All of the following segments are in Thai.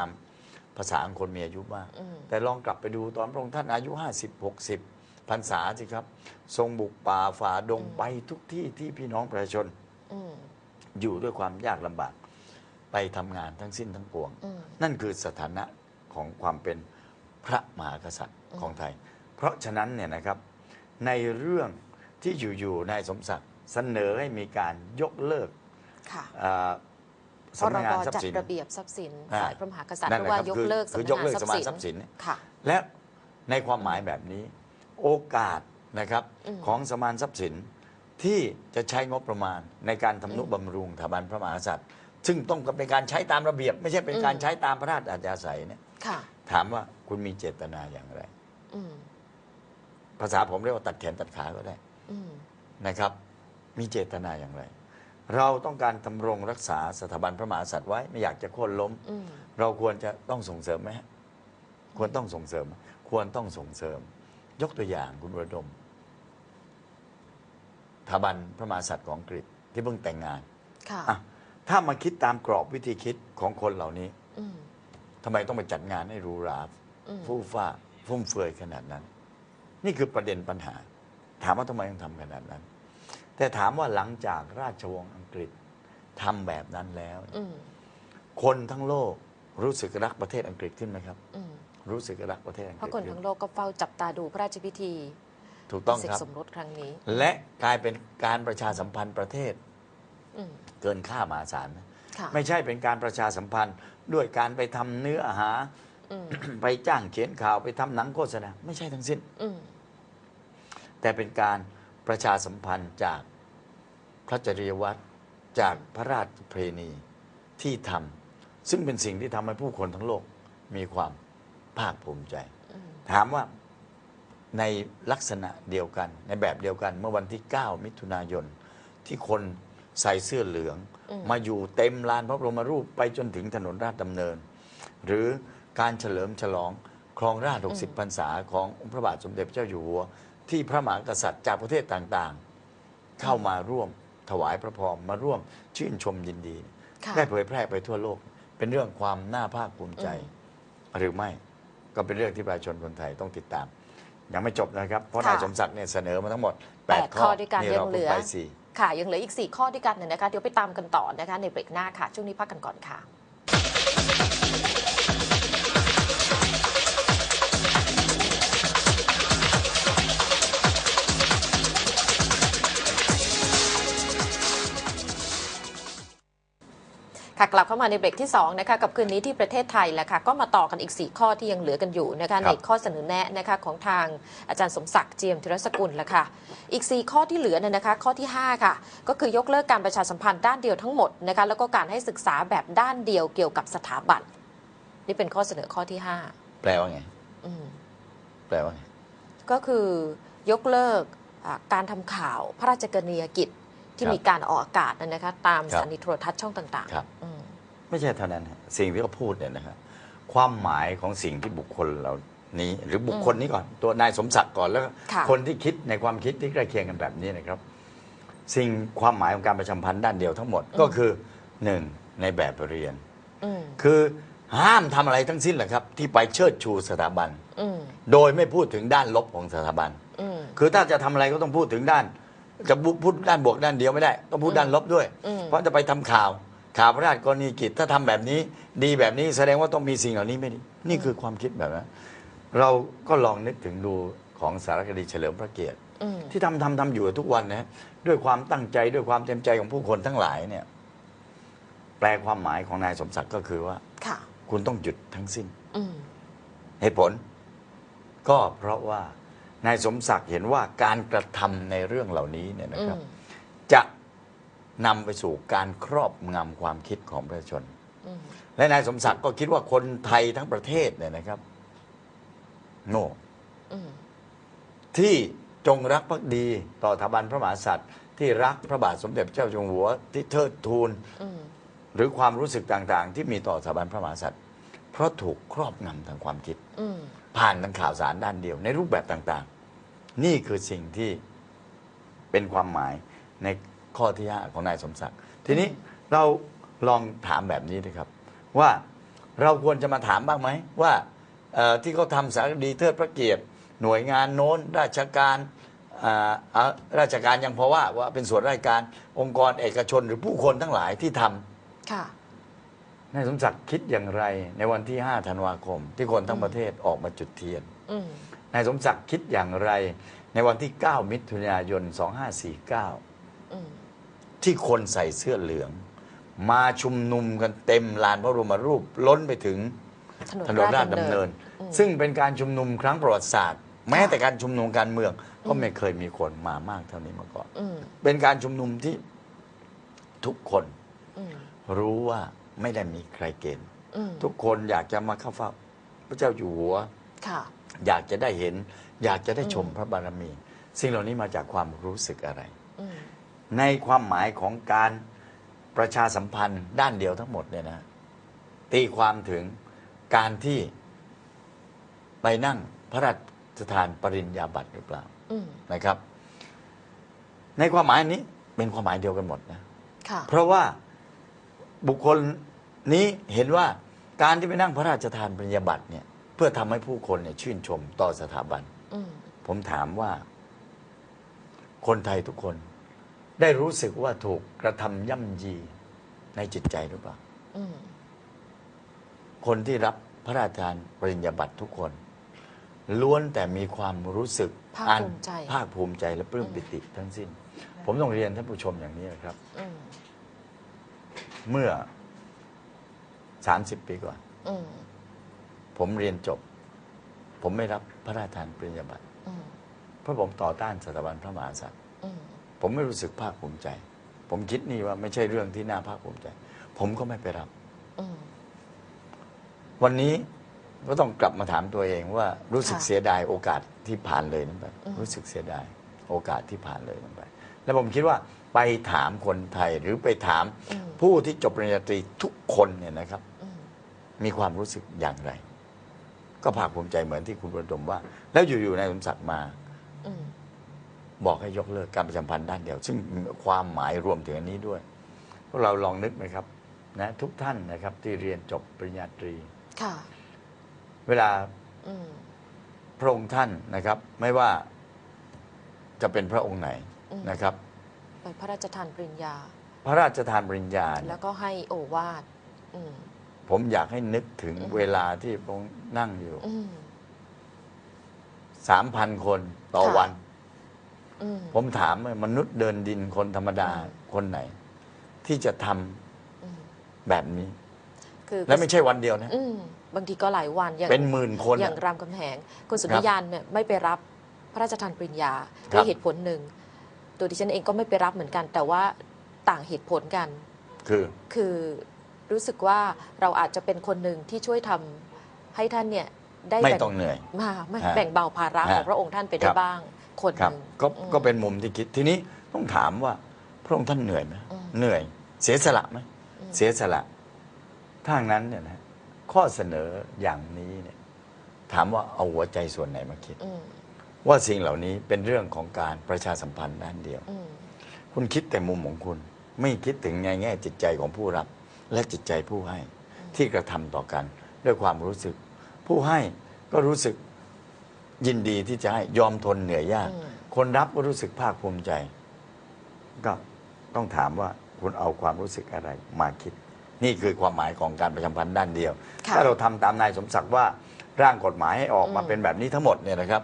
ามภาษาของคนมีอายุมากอืมแต่ลองกลับไปดูตอนพระองค์ท่านอายุ 50 60พรรษาสิครับ ทรงบุกป่าฝ่าดงไปทุกที่ที่พี่น้องประชาชนอืมอยู่ด้วยความยากลำบาก ไปทำงานทั้งสิ้นทั้งปวงอืมนั่นคือสถานะของความเป็นพระมหากษัตริย์ของไทย เพราะฉะนั้นเนี่ยนะครับในเรื่องที่อยู่ๆนายสมศักดิ์เสนอให้มีการยกเลิกค่ะอ่า พสำรนักงานบทรัพจัดย์สิน ระเบียบทรัพย์สินอ่าฝ่ายพระมหากษัตริย์นั่นหแหรือละว่าครับยกคือเลิกคือสำยนักกงาเลินกทรัพสย์มาสินทรัพย์สิน ค่ะ และในความหมายแบบนี้ โอกาสนะครับอืม ของสมานทรัพย์สินที่จะใช้งบประมาณในการทำนุบำรุงสถาบันพระมหากษัตริย์ ซึ่งต้องเป็นการใช้ตามระเบียบ ไม่ใช่เป็นการใช้ตามพระราชอาญาศัยเนี่ยค่ะ ถามว่าคุณมีเจตนาอย่างไร อืมภาษาผมเรียกว่าตัดแขนตัดขาก็ได้อืมนะครับ มีเจตนาอย่างไร เราต้องการทำรงรักษาสถาบันพระมหากษัตริย์ไว้ไม่อยากจะโค่นล้ม อืมเราควรจะต้องส่งเสริมไหมฮะควรต้องส่งเสริม ควรต้องส่งเสริม ยกตัวอย่างคุณวรดมสถาบันพระมหากษัตริย์ของอังกฤษที่เพิ่งแต่งงานค่ะอะถ้ามาคิดตามกรอบวิธีคิดของคนเหล่านี้อืมทำไมต้องไปจัดงานให้หรูหรา อืม ฟู่ฟ้าฟุ่มเฟือยขนาดนั้น นี่คือประเด็นปัญหา ถามว่าทำไมต้องทำขนาดนั้น แต่ถามว่าหลังจากราชวงศ์อังกฤษทำแบบนั้นแล้ว อืมคนทั้งโลกรู้สึกรักประเทศอังกฤษขึ้นไหมครับ อืมรู้สึกรักประเทศอังกเพฤษราะคนขึ้ทั้งโลกก็เฝ้าจับตาดูพระราชพิธีถูกต้องเสกครับ สมรสครั้งนี้ และกลายเป็นการประชาสัมพันธ์ประเทศอืมเกินค่ามหาศาลนะค่ะไม่ใช่เป็นการประชาสัมพันธ์ด้วยการไปทำเนื้อหา อืม ไปจ้างเขียนข่าวไปทำหนังโฆษณาไม่ใช่ทั้งสิ้น อืมแต่เป็นการ ประชาสัมพันธ์จากพระจริยวัตรจากพระราชเพรณีที่ทำซึ่งเป็นสิ่งที่ทำให้ผู้คนทั้งโลกมีความภาคภูมิใจ ถามว่าในลักษณะเดียวกัน ในแบบเดียวกันเมื่อวันที่ 9 มิถุนายน ที่คนใส่เสื้อเหลืองอมมาอยู่เต็มลานพระบรมรูปไปจนถึงถนนราชดำเนิน หรือการเฉลิมฉลองครองราช 60 พรรษาขององค์พระบาทสมเด็จพระเจ้าอยู่หัว ที่พระมหากษัตริย์จากประเทศต่างๆ เข้ามาร่วมถวายพระพรมาร่วมชื่นชมยินดี ค่ะ ได้เผยแพร่ไปทั่วโลก เป็นเรื่องความน่าภาคภูมิใจ หรือไม่ก็เป็นเรื่องที่ประชาชนคนไทยต้องติดตาม ยังไม่จบนะครับ เพราะค่ะนายสมศักดิ์เนี่ยเสนอมาทั้งหมด แปด8 ข้อด้วยกันนี่ยังเราเหลืเพิ่งอ ไปสี่ ค่ะ ยังเหลืออีก 4 ข้อด้วยกันเนี่ยนะคะ เดี๋ยวไปตามกันต่อนะคะ ในเบรกหน้าค่ะ ช่วงนี้พักกันก่อนค่ะ ค่ะกลับเข้ามาในเบรกที่2นะคะกับคืนนี้ที่ประเทศไทยแหละค่ะก็มาต่อกันอีก 4 ข้อที่ยังเหลือกันอยู่นะคะในข้อเสนอแนะนะคะของทางอาจารย์สมศักดิ์เจียมธีรสกุลละค่ะอีก 4 ข้อที่เหลือเนี่ยนะคะ ข้อที่ 5 ค่ะ ก็คือยกเลิกการประชาสัมพันธ์ด้านเดียวทั้งหมดนะคะแล้วก็การให้ศึกษาแบบด้านเดียวเกี่ยวกับสถาบันนี่เป็นข้อเสนอข้อที่แปลว่าไง5อืมแปลว่าไงก็คือยกเลิกอ่าการทำข่าวพระราชกรณียกิจ ที่ครับมีการออกอากาศนะนะคะตามคสรับถานีโทรทัศน์ช่องต่างครับๆอืมไม่ใช่เท่านั้นฮะสิ่งที่เขาพูดเนี่ยนะครับความหมายของสิ่งที่บุคคลเหล่านี้ หรือบุคคลนี้ก่อน ตัวนายสมศักดิ์ก่อนแล้วก็ค่ะ คนที่คิดในความคิดที่ใกล้เคียงกันแบบนี้นะครับ สิ่งความหมายของการประชาสัมพันธ์ด้านเดียวทั้งหมดก็คือหนึ่งในแบบเรียน อืมคือห้ามทำอะไรทั้งสิ้นแหละครับ ที่ไปเชิดชูสถาบัน อืมโดยไม่พูดถึงด้านลบของสถาบัน อืม คือถ้าจะทำอะไรก็ต้องพูดถึงด้าน จะพูดด้านบวกด้านเดียวไม่ได้ต้องพูดด้านลบด้วย อืม เพราะจะไปทำข่าวข่าวพระราชกรณียกิจถ้าทำแบบนี้ ดีแบบนี้แสดงว่าต้องมีสิ่งเหล่านี้ไม่ดีนี่คือความคิดแบบนั้นเราก็ลองนึกถึงดูของสารคดีเฉลิมพระเกียรติ อืม ที่ทำทำทำอยู่ทุกวันนะด้วยความตั้งใจด้วยความเต็มใจของผู้คนทั้งหลายเนี่ย แปลความหมายของนายสมศักดิ์ก็คือว่า ค่ะ คุณต้องหยุดทั้งสิ้น อืม เหตุผล ก็เพราะว่า นายสมศักดิ์เห็นว่าการกระทำในเรื่องเหล่านี้เนี่ยนะครับอืมจะนำไปสู่การครอบงำความคิดของประชาชนอืมและนายสมศักดิ์ก็คิดว่าคนไทยทั้งประเทศเนี่ยนะครับโง่อืมที่จงรักภักดีต่อสถาบันพระมหากษัตริย์ ที่รักพระบาทสมเด็จพระเจ้าอยู่หัวที่เทิดทูนอืมหรือความรู้สึกต่างๆ ที่มีต่อสถาบันพระมหากษัตริย์ เพราะถูกครอบงำทางความคิดอืม ผ่านทางข่าวสารด้านเดียว ในรูปแบบต่างๆ นี่คือสิ่งที่เป็นความหมายในข้อที่ห้าของนายสมศักดิ์ทีนี้เราลองถามแบบนี้นะครับ ว่าเราควรจะมาถามบ้างไหมว่าที่เขาทำสารดีเทิดพระเกียรติหน่วยงานโน้น ราชการอ่าราชการยังเพราะว่าว่าเป็นส่วนราชการองค์กรเอกชนหรือผู้คนทั้งหลายที่ทำค่ะ นายสมศักดิ์คิดอย่างไร ในวันที่ 5 ธันวาคม ที่คนทั้งประเทศออกมาจุดเทียนอืมนายสมศักดิ์คิดอย่างไร ในวันที่ 9 มิถุนายน 2549อืมที่คนใส่เสื้อเหลือง มาชุมนุมกันเต็มลานพระบรมรูปล้นไปถึงถนนถนนราชดำเนินอืมซึ่งเป็นการชุมนุมครั้งประวัติศาสตร์ แม้แต่การชุมนุมการเมือง ก็ไม่เคยมีคนมามากเท่านี้มาก่อนอืมเป็นการชุมนุมที่ทุกคนอืมรู้ว่า ไม่ได้มีใครเกณฑ์อืมทุกคนอยากจะมาเข้าเฝ้า พระเจ้าอยู่หัวค่ะอยากจะได้เห็น อยากจะได้ชมอืมพระบารมี สิ่งเหล่านี้มาจากความรู้สึกอะไรอืมในความหมายของการประชาสัมพันธ์ด้านเดียวทั้งหมดเนี่ยนะตีความถึงการที่ไปนั่งพระราชทานปริญญาบัตรหรือเปล่าอืมนะครับ ในความหมายนี้เป็นความหมายเดียวกันหมดนะค่ะเพราะว่าบุคคล นี้เห็นว่าการที่ไปนั่งพระราชทานปริญญาบัตรเนี่ยเพื่อทำให้ผู้คนเนี่ยชื่นชมต่อสถาบัน อืมผมถามว่า คนไทยทุกคน ได้รู้สึกว่าถูกกระทำย่ำยีในจิตใจหรือเปล่า อืมคนที่รับพระราชทานปริญญาบัตรทุกคน ล้วนแต่มีความรู้สึกภาคอันภูมิใจ ภาคภูมิใจและปลื้มปิติทั้งสิ้น ผมต้องเรียนท่านผู้ชมอย่างนี้นะครับ อืมเมื่อ 30ปีก่อน อืมผมเรียนจบ ผมไม่รับพระราชทานปริญญาบัตรอืมเพราะผมต่อต้านสถาบันพระมหากษัตริย์ อืมผมไม่รู้สึกภาคภูมิใจ ผมคิดนี่ว่าไม่ใช่เรื่องที่น่าภาคภูมิใจ ผมก็ไม่ไปรับ อืม วันนี้ก็ต้องกลับมาถามตัวเองว่ารู้สึกค่ะเสียดายโอกาสที่ผ่านเลยนั้นไปอืม รู้สึกเสียดายโอกาสที่ผ่านเลยนั้นไป แล้วผมคิดว่าไปถามคนไทยหรือไปถามอืมผู้ที่จบปริญญาตรีทุกคนเนี่ยนะครับอื มมีความรู้สึกอย่างไร ก็ภาคภูมิใจเหมือนที่คุณประดมว่า แล้วอยู่ๆนายสมศักดิ์มาอืมบอกให้ยกเลิกการประชาสัมพันธ์ด้านเดียว ซึ่งมีความหมายรวมถึงอันนี้ด้วยพวกเราลองนึกไหมครับนะทุกท่านนะครับ ที่เรียนจบปริญญาตรี ค่ะ เวลาอืมพระองค์ท่านนะครับ ไม่ว่าจะเป็นพระองค์ไหนอืมนะครับ ไปพระราชทานปริญญา พระราชทานปริญญาเนี่ย แล้วก็ให้โอวาทอืม ผมอยากให้นึกถึงอืมเวลาที่พระองค์นั่งอยู่อืมสามพันคนต่อค่ะวันอืมผมถามว่ามนุษย์เดินดินคนธรรมดาอืมคนไหน ที่จะทำอืมแบบนี้คือและไม่ใช่วันเดียวนะอืมบางทีก็หลายวันอย่างเป็นหมื่นคนอย่างอะรามคำแหงคุณสุครันิบยานเนี่ยไม่ไปรับพระราชทานปริญญาคด้รัวยบเหตุผลหนึ่ง ตัวดิฉันเองก็ไม่ไปรับเหมือนกัน แต่ว่าต่างเหตุผลกัน คือคือ รู้สึกว่าเราอาจจะเป็นคนหนึ่งที่ช่วยทำให้ท่านเนี่ยได้ไม่แบ่งต้องเหนื่อย มาไม่ฮะแบ่งเบาภาระฮะของพระองค์ท่านไปคได้รับ บ้าง คนคหรับ นึ่งก็อืม ก็เป็นมุมที่คิดทีนี้ต้องถามว่าพระองค์ท่านเหนื่อยไหมอืมเหนื่อย เสียสละไหมอืม เสียสละถ้างั้นเนี่ยนะข้อเสนออย่างนี้เนี่ย ถามว่าเอาหัวใจส่วนไหนมาคิด อืมว่าสิ่งเหล่านี้เป็นเรื่องของการประชาสัมพันธ์ด้านเดียว อืมคุณคิดแต่มุมของคุณ ไม่คิดถึงในแง่จิตใจของผู้รับ และจิตใจผู้ให้ที่กระทำต่อกัน ด้วยความรู้สึก ผู้ให้ก็รู้สึกยินดีที่จะให้ยอมทนเหนื่อยยากอืมคนรับก็รู้สึกภาคภูมิใจ ก็ต้องถามว่าคุณเอาความรู้สึกอะไรมาคิด นี่คือความหมายของการประชาสัมพันธ์ด้านเดียวค่ะถ้าเราทำตามนายสมศักดิ์ว่าร่างกฎหมายให้ออกมาอืมเป็นแบบนี้ทั้งหมดเนี่ยนะครับ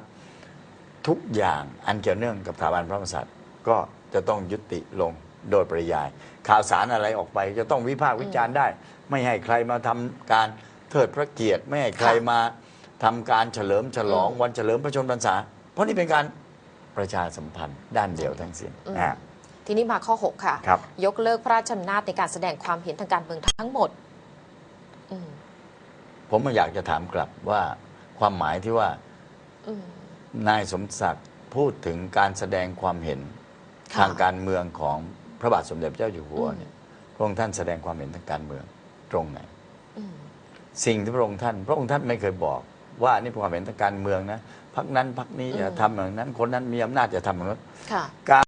ทุกอย่างอันเกี่ยวเนื่องกับสถาบันพระมหากษัตริย์ก็จะต้องยุติลง โดยปริยาย ข่าวสารอะไรออกไป จะต้องวิพากษ์วิจารณ์ได้ ไม่ให้ใครมาทำการเทิดพระเกียรติ ไม่ให้ใครค่ะมาทำการเฉลิมฉลองอืมวันเฉลิมพระชนมพรรษา เพราะนี่เป็นการประชาสัมพันธ์ด้านเดียวทั้งสิ้นอืมอ่าทีนี้มาข้อ 6 ค่ะครับยกเลิกพระราชอำนาจในการแสดงความเห็นทางการเมืองทั้งหมดอืมผมอยากจะถามกลับว่าความหมายที่ว่าอืมนายสมศักดิ์พูดถึงการแสดงความเห็นค่ะทางการเมืองของ พระบาทสมเด็จพระเจ้าอยู่หัวอืมเนี่ยพระองค์ท่านแสดงความเห็นทางการเมืองตรงไหนอืมสิ่งที่พระองค์ท่าน พระองค์ท่านไม่เคยบอก ว่านี่เป็นความเห็นทางการเมืองนะพักนั้นพักนี้อืมจะทำอย่างนั้น คนนั้นมีอำนาจจะทำอย่างนั้นค่ะกา